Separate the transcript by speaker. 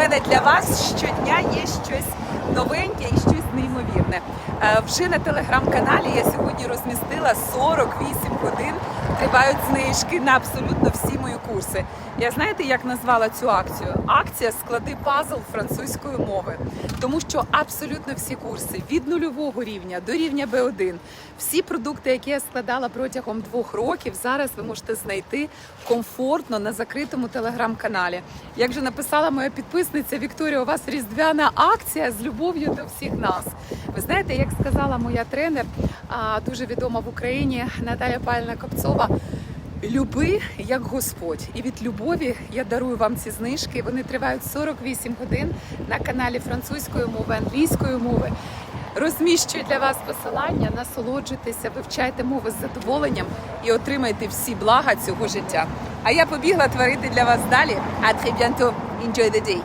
Speaker 1: мене для вас щодня є Вже на телеграм-каналі я сьогодні розмістила 48 годин. Тривають знижки на абсолютно всі мої курси. Я знаєте, як назвала цю акцію? Акція склади пазл французької мови, тому що абсолютно всі курси від нульового рівня до рівня B1, всі продукти, які я складала протягом двох років, зараз ви можете знайти комфортно на закритому телеграм-каналі. Як же написала моя підписниця Вікторія, у вас різдвяна акція з любов'ю до всіх нас. Ви знаєте, як сказала моя тренер, дуже відома в Україні Наталя Пальна Копцова. Люби як Господь, і від любові я дарую вам ці знижки. Вони тривають 48 годин на каналі французької мови, англійської мови. Розміщую для вас посилання, насолоджуйтеся, вивчайте мови з задоволенням і отримайте всі блага цього життя. А я побігла творити для вас далі. А bientôt. Enjoy the day.